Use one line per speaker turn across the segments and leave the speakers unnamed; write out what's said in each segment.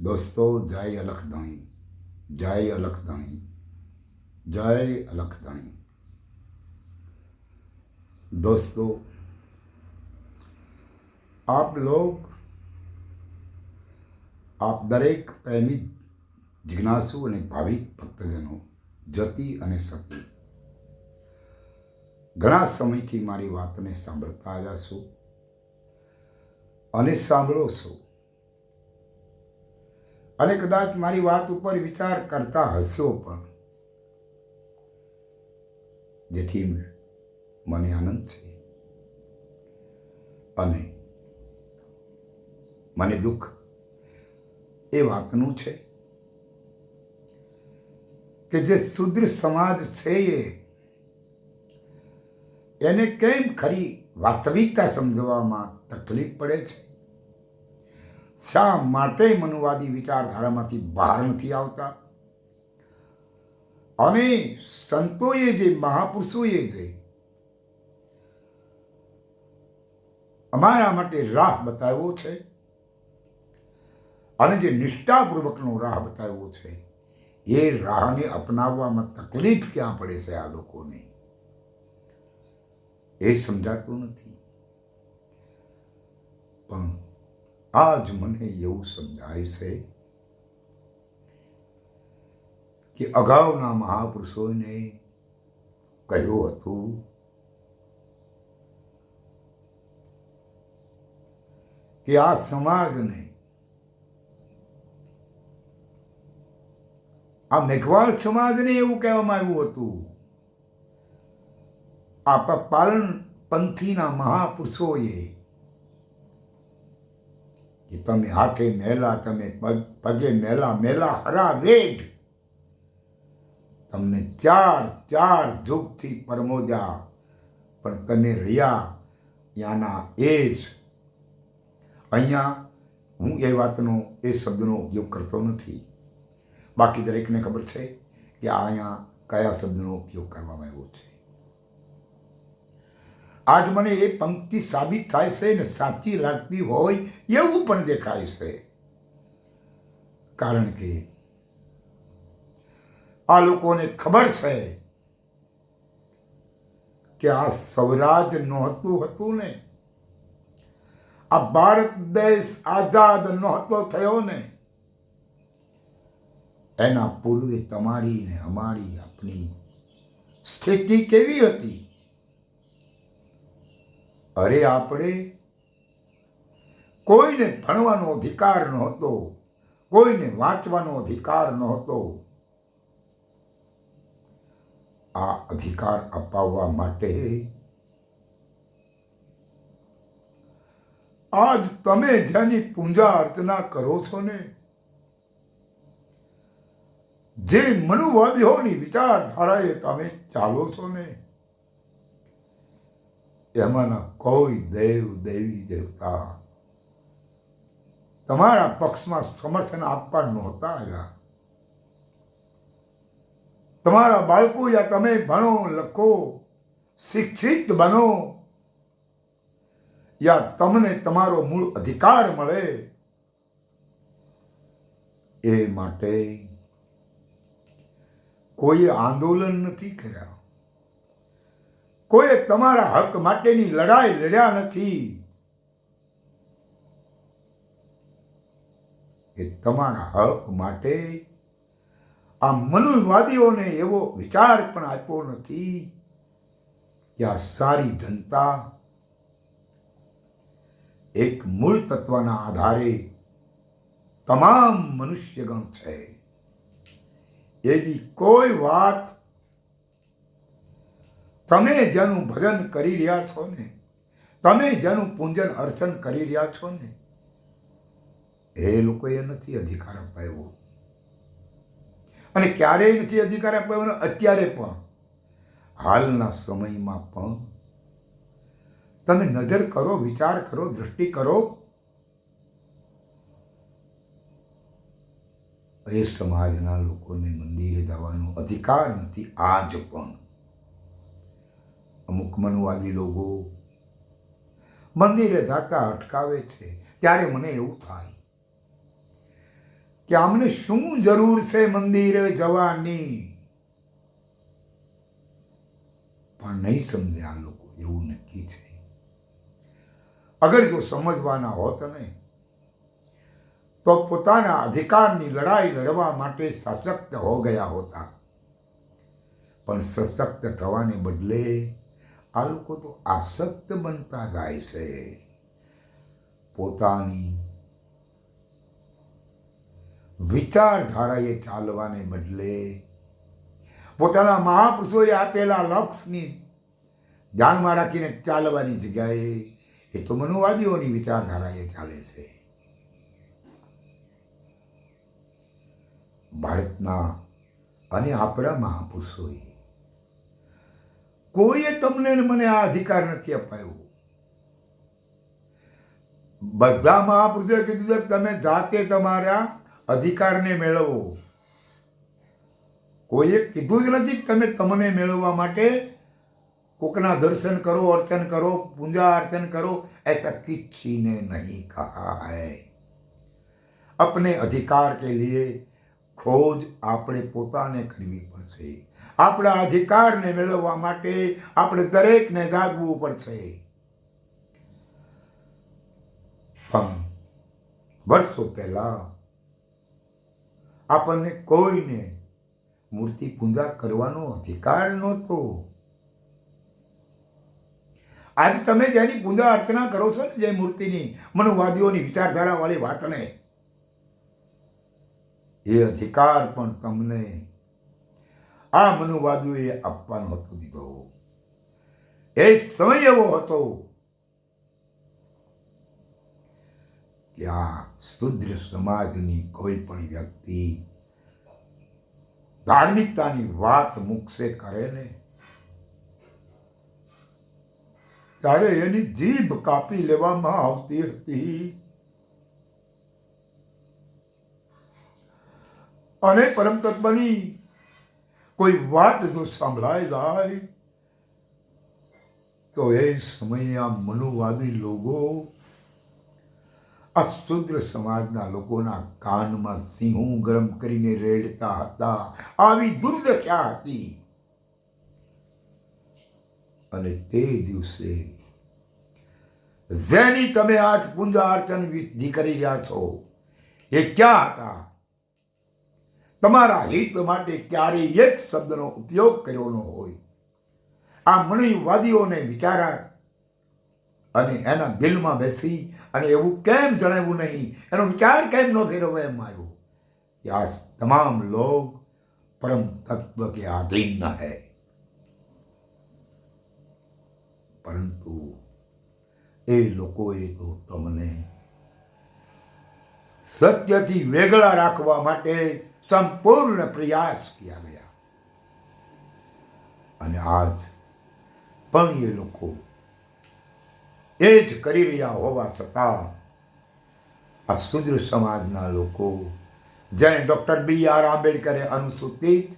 દોસ્તો જય અલખધણી જય અલખધણી જય અલખધણી दोस्तों आप लोग આપ દરેક પ્રેમી જિજ્ઞાસુ અને ભાવિક ભક્તજનો જતી અને સતી ઘણા સમયથી મારી વાતને સાંભળતા આવ્યા છો અને સાંભળો છો અને કદાચ મારી વાત ઉપર વિચાર કરતા હશો પણ. જેથી મને આનંદ છે. અને મને દુઃખ એ વાતનું છે કે જે શુદ્ર સમાજ છે એ એને કેમ ખરી વાસ્તવિકતા સમજવામાં તકલીફ પડે છે? શા માટે મનુવાદી વિચારધારામાંથી બહાર નથી આવતા? અને સંતોએ જે મહાપુરુષોએ જે અમારા માટે રાહ બતાવ્યો છે અને જે નિષ્ઠાપૂર્વકનો રાહ બતાવ્યો છે, એ રાહને અપનાવવામાં તકલીફ ક્યાં પડે છે આ લોકોને? એ સમજાતું નથી. પણ આજ મને એવું સમજાય છે કે અગાઉના મહાપુરુષોને કહ્યું હતું કે આ સમાજને આ મેઘવાળ સમાજને એવું કહેવામાં આવ્યું હતું. આ પાલન પંથીના મહાપુરુષોએ કે તમે હાથે મેલા, તમે પગ, પગે મેલા મેલા હરા રેડ તમને ચાર ચાર ધૂપથી પરમોજા પણ તમે રહ્યા? યાના એ જ. અહીંયા હું એ વાતનો, એ શબ્દનો ઉપયોગ કરતો નથી. બાકી દરેકને ખબર છે કે અહીંયા કયા શબ્દનો ઉપયોગ કરવામાં આવ્યો છે? આજ મને એ પંક્તિ સાબિત થાય છે ને સાચી લાગતી હોય એવું પણ દેખાય છે. કારણ કે આ લોકોને ખબર છે કે આ સ્વરાજ નહોતું હતું ને, આ ભારત દેશ આઝાદ નહોતો થયો ને, એના પૂર્વે તમારી ને અમારી આપણી સ્થિતિ કેવી હતી? અરે આપણે? કોઈને ભણવાનો અધિકાર નહોતો, કોઈને વાંચવાનો અધિકાર નહોતો. આ અધિકાર અપાવવા માટે આજ તમે જેની પૂજા અર્ચના કરો છો ને, જે મનુવાદીઓની વિચારધારાએ તમે ચાલો છો ને એમાંના કોઈ દેવ, દેવી, દેવતા. તમારા પક્ષમાં સમર્થન આપવા નહોતા આવ્યા. તમારા બાળકો યા તમે ભણો, લખો, શિક્ષિત બનો, યા તમને તમારો મૂળ અધિકાર મળે. એ માટે કોઈ આંદોલન નથી કર્યા. કોઈએ તમારા હક માટેની લડાઈ લડ્યા નથી. એ તમારા હક માટે આ મનુવાદીઓને એવો વિચાર પણ આપ્યો નથી કે આ સારી જનતા એક મૂળ તત્વના આધારે તમામ મનુષ્યગણ છે. એવી કોઈ વાત તમે જેનું ભજન કરી રહ્યા છો ને, તમે જેનું પૂજન અર્ચન કરી રહ્યા છો ને, એ લોકોએ નથી અધિકાર અપાયો અને ક્યારેય નથી અધિકાર અપાયો ને? અત્યારે પણ. હાલના સમયમાં પણ. તમે નજર કરો, વિચાર કરો દૃષ્ટિ કરો. એ સમાજના લોકોને મંદિરે જવાનો અધિકાર નથી. આજ પણ. અમુક મનુવાદી લોકો. મંદિરે જતા અટકાવે છે. ત્યારે મને એવું થાય કે આમને શું જરૂર છે મંદિરે જવાની? પણ નહીં સમજે આ લોકો, એવું નક્કી છે. અગર જો સમજવાના હોત ને, તો પોતાના અધિકારની લડાઈ લડવા માટે સશક્ત હો ગયા હોતા. પણ સશક્ત થવાને બદલે આ લોકો તો આસક્ત બનતા જાય છે. પોતાની વિચારધારાએ ચાલવાને બદલે પોતાના મહાપુરુષોએ આપેલા લક્ષની ધ્યાનમાં રાખીને ચાલવાની જગ્યાએ એ તો મનુવાદીઓની વિચારધારાએ ચાલે છે. ભારતના અને આપણા મહાપુરુષોએ કોઈએ તમને મને આ અધિકાર નથી અપાયો? બધા મહાપુરુષોએ કીધું છે તમે જાતે તમારા અધિકારને મેળવો. કોઈએ કીધું જ નથી તમે તમને મેળવવા માટે કોકના દર્શન કરો, અર્ચન કરો, પૂજા અર્ચન કરો. એસા કિસીને નહીં કહા હૈ અપને અધિકાર કે લીએ, ખોજ આપણે પોતાને કરવી પડશે. આપણા અધિકારને મેળવવા માટે આપણે દરેકને જાગવું પડશે. પણ વર્ષો પહેલા આપણને કોઈને મૂર્તિ પૂજા કરવાનો અધિકાર નહોતો. આજે તમે જેની પૂજા અર્ચના કરો છો ને જે મૂર્તિની, મનુવાદીઓની વિચારધારાવાળી વાતને, એ અધિકાર પણ તમને આ મનુવાદીઓએ આપવાનો હતો દીધો એ સમય એવો હતો કે આ શુદ્ર સમાજની કોઈ પણ વ્યક્તિ ધાર્મિકતાની વાત મુકશે કરે ને, ત્યારે એની જીભ કાપી લેવામાં આવતી હતી. અને પરમ તત્વની કોઈ વાત જો સંભળાઈ જાય, તો એ સમયે આ મનુવાદી લોકો, આ શુદ્ર સમાજના લોકોના કાનમાં સિંહું ગરમ કરીને રેડતા હતા. આવી દુર્દશા હતી. અને તે દિવસે જેની તમે આજ પૂજા અર્ચન વિધિ કરી રહ્યા છો, એ ક્યાં હતા? તમારા હિત માટે ક્યારેય એક શબ્દનો ઉપયોગ કર્યો ન હોય. આ મનુવાદીઓને વિચારા અને એના દિલમાં બેસી અને એવું કેમ જણાવ્યું નહીં? એનો વિચાર કેમ ન ફેરવવા એમ આવ્યો? કે આ તમામ લોક પરમ તત્વ કે આધીન હૈ. પરંતુ એ લોકોએ તો તમને સત્યથી વેગળા રાખવા માટે સંપૂર્ણ પ્રયાસ કિયા ગયા. અને આજ પણ એ લોકો એ જ કરી રહ્યા હોવા છતાં આ શુદ્ર સમાજના લોકો, જેને ડૉક્ટર બી આર આંબેડકરે અનુસૂચિત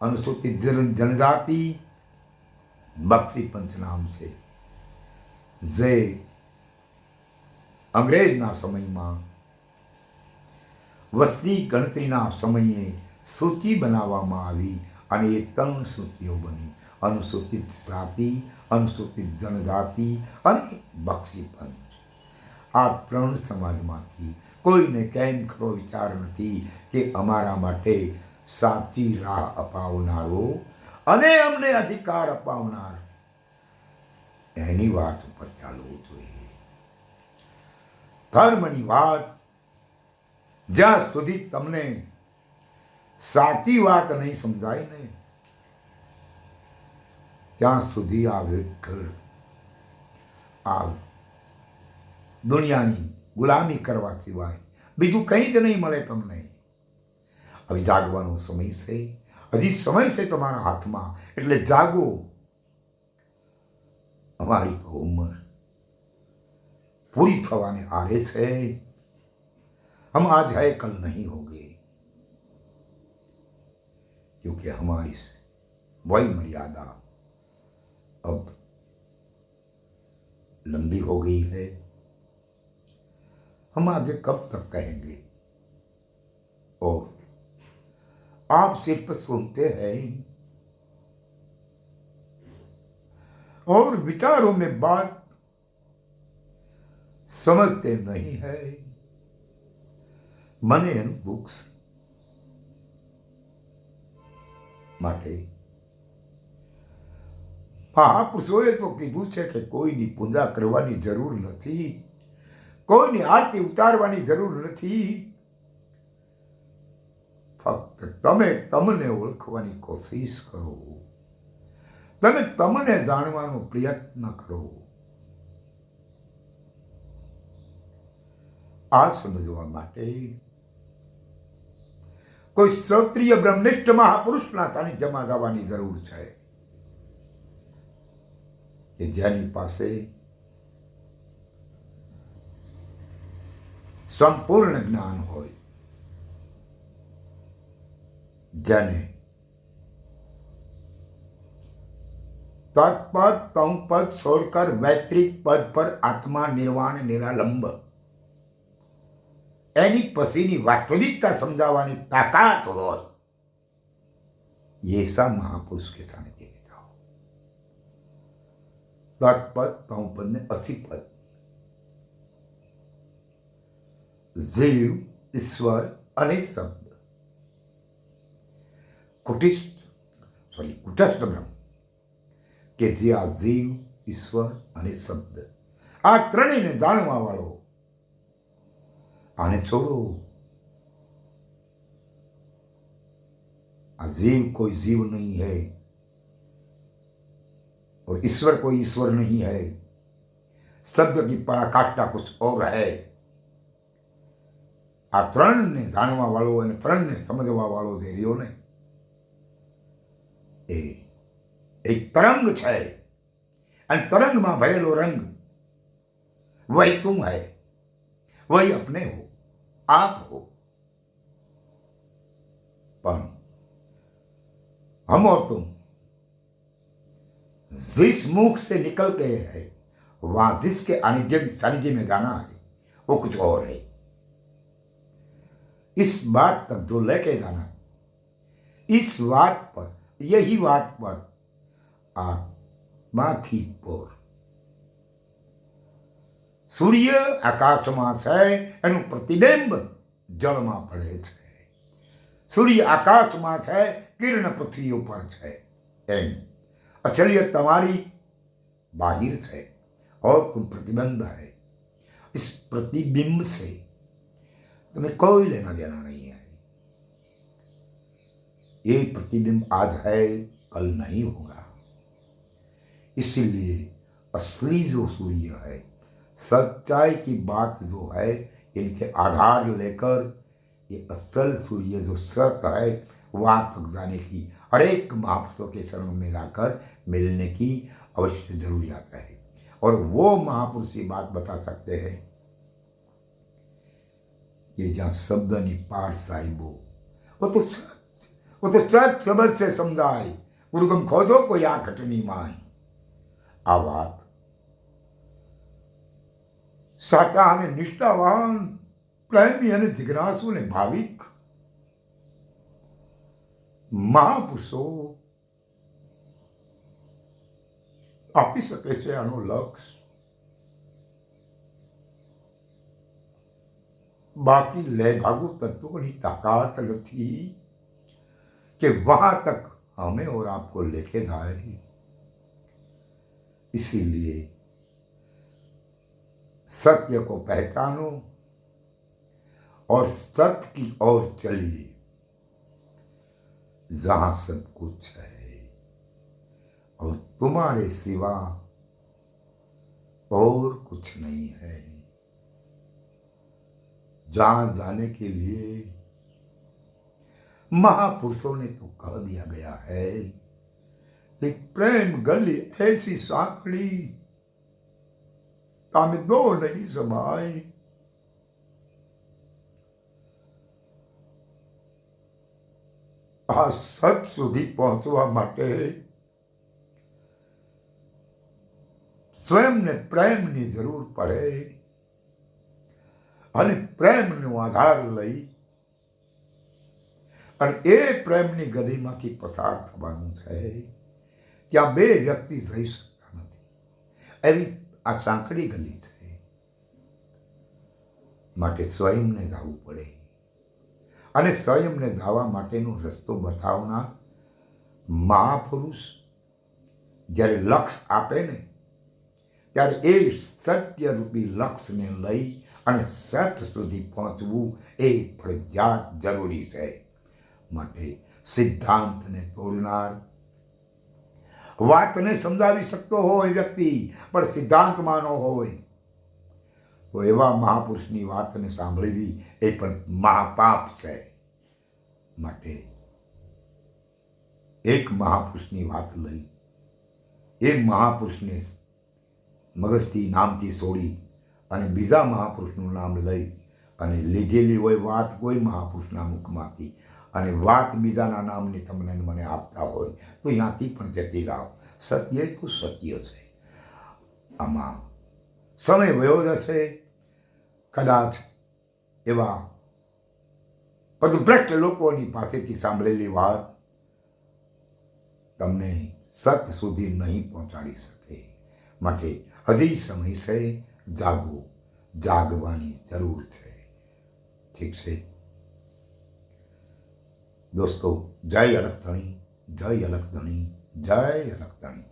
અનુસૂચિત જન, જનજાતિ, બક્ષી પંચ નામ છે, જે અંગ્રેજના સમયમાં વસ્તી ગણતરીના સમયે સૂચિ બનાવવામાં આવી અને એ ત્રણ સૂચિઓ બની. અનુસૂચિત જાતિ, અનુસૂચિત જનજાતિ અને બક્ષી પંચ આ ત્રણ સમાજમાંથી કોઈને કેમ ખરો વિચાર નથી કે અમારા માટે સાચી રાહ અપાવનારો અને અમને અધિકાર અપાવનાર? એની વાત ઉપર ચાલવું જોઈએ. ધર્મની વાત જ્યાં સુધી તમને સાચી વાત નહીં સમજાય ને, ત્યાં સુધી આ વિઘર આ દુનિયાની ગુલામી કરવા સિવાય બીજું કંઈ જ નહીં મળે તમને. હવે જાગવાનો સમય છે. હજી સમય છે તમારા હાથમાં. એટલે જાગો. અમારી ઉંમર પૂરી થવાને આરે છે. हम आज है, कल नहीं होंगे। क्योंकि हमारी वही मर्यादा अब लंबी हो गई है। हम आगे कब तक कहेंगे? और आप सिर्फ़ सुनते हैं और विचारों में बात समझते नहीं है। મને એનું બુક્સ માટે મહાપુરુષોએ તો કીધું છે કે કોઈની પૂજા કરવાની જરૂર નથી, કોઈની આરતી ઉતારવાની જરૂર નથી. ફક્ત તમે તમને ઓળખવાની કોશિશ કરો. તમે તમને જાણવાનો પ્રયત્ન કરો. આ સમજવા માટે કોઈ શ્રોત્રિય બ્રહ્મનિષ્ઠ મહાપુરુષના સાનિધ્યમાં જવાની જરૂર છે. કે જેની પાસે સંપૂર્ણ જ્ઞાન હોય, જેને તત્પદ, તંપદ છોડકર વૈત્રિક પદ પર આત્મા નિર્વાણ, નિરાલંબ એની પછીની વાસ્તવિકતા સમજાવવાની તાકાત હોય ये सब महापुरुष के सानिध्य में जाओ तत्पद तंपद ने अस्थि पद જીવ ઈશ્વર અને શબ્દ કુટિષ્ઠ સોરી કુટસ્થ બ્રહ્મ કે જે આ જીવ ઈશ્વર અને શબ્દ આ ત્રણેયને જાણવા વાળો આને છોડો आ जीव कोई जीव नहीं है और ईश्वर कोई ईश्वर नहीं है शब्द की पराकाष्ठा कुछ और है આ ત્રણને જાણવા વાળો અને ત્રણને સમજવા વાળો જે રહ્યો ને એ એક તરંગ છે અને તરંગમાં ભરેલો રંગ વહી તું है वही अपने हो आप हो। पर हम और तुम। जिस मुख से निकल गए हैं, वहाँ जिसके अनिज्ञ सानिध्य में जाना है, वो कुछ और है। इस बात तक जो लेके जाना इस बात पर, यही बात पर आप माथी पोर। સૂર્ય આકાશમાં છે એનું પ્રતિબિંબ જળમાં પડે છે સૂર્ય આકાશમાં છે કિરણ પૃથ્વી ઉપર છે એમ असलियत तुम्हारी बाहिर है और तुम प्रतिबंध है इस प्रतिबिंब से तुम्हें कोई लेना देना नहीं है ये प्रतिबिंब आज है कल नहीं होगा इसीलिए असली जो सूर्य है सच्चाई की बात जो है, इनके आधार लेकर ये असल सूर्य जो सत है, वहाँ तक जाने की हर एक महापुरुषों के शरण में जाकर मिलने की अवश्य जरूरियात है और वो महापुरुष ये बात बता सकते हैं, ये जहाँ शब्द निपार साहिबो वो तो सच वो तो सच समझ से समझाए, गुरुगम खोजो को या घटनी माई आवाज़ સાચા અને નિષ્ઠાવાન પ્રેમી અને જિજ્ઞાસુ ને ભાવિક મહાપુરુષો આપી શકે છે આનું લક્ષ બાકી લે ભાગુ તત્વોની તાકાત નથી कि वहां तक हमें और आपको लेके जाए इसीलिए सत्य को पहचानो और सत्य की ओर चलिए, जहाँ सब कुछ है। और तुम्हारे सिवा और कुछ नहीं है। जहाँ जाने के लिए महापुरुषों ने तो कह दिया गया है कि प्रेम गली ऐसी साकड़ी amit dolni zabaj. આ સત સુધી પહોંચવા માટે સ્વયંને પ્રેમની જરૂર પડે અને પ્રેમનો આધાર લઈ અને એ પ્રેમની ગદીમાંથી પસાર થવાનું છે ત્યાં બે વ્યક્તિ જઈ શકતા નથી એવી આ સાંકડી ગલી છે માટે સ્વયંને જવું પડે. અને સ્વયંને જવા માટેનો રસ્તો બતાવનાર મહાપુરુષ જ્યારે લક્ષ આપે ને, ત્યારે એ સત્યરૂપી લક્ષને લઈ અને સત સુધી પહોંચવું એ ફરજિયાત જરૂરી છે. માટે સિદ્ધાંતને તોડનાર વાતને સમજાવી શકતો હોય વ્યક્તિ, પણ સિદ્ધાંતમાં ન હોય. તો એવા મહાપુરુષની વાતને સાંભળવી એ પણ મહાપાપ છે. માટે એક મહાપુરુષની વાત લઈ. એ મહાપુરુષને મગજથી નામથી છોડી અને બીજા મહાપુરુષનું નામ લઈ અને લીધેલી હોય વાત કોઈ મહાપુરુષના મુખમાંથી અને વાત બીજાના નામની તમને મને આપતા હોય, તો ત્યાંથી પણ જતી રહો સત્ય તો સત્ય છે. આમાં સમય વયો જશે, કદાચ એવા પદભ્રષ્ટ લોકોની પાસેથી સાંભળેલી વાત તમને સત સુધી નહીં પહોંચાડી શકે. માટે હજી સમય છે જાગો જાગવાની જરૂર છે. ઠીક છે? દોસ્તો જય અલગ ધણી જય અલગ ધણી જય અલગ ધણી.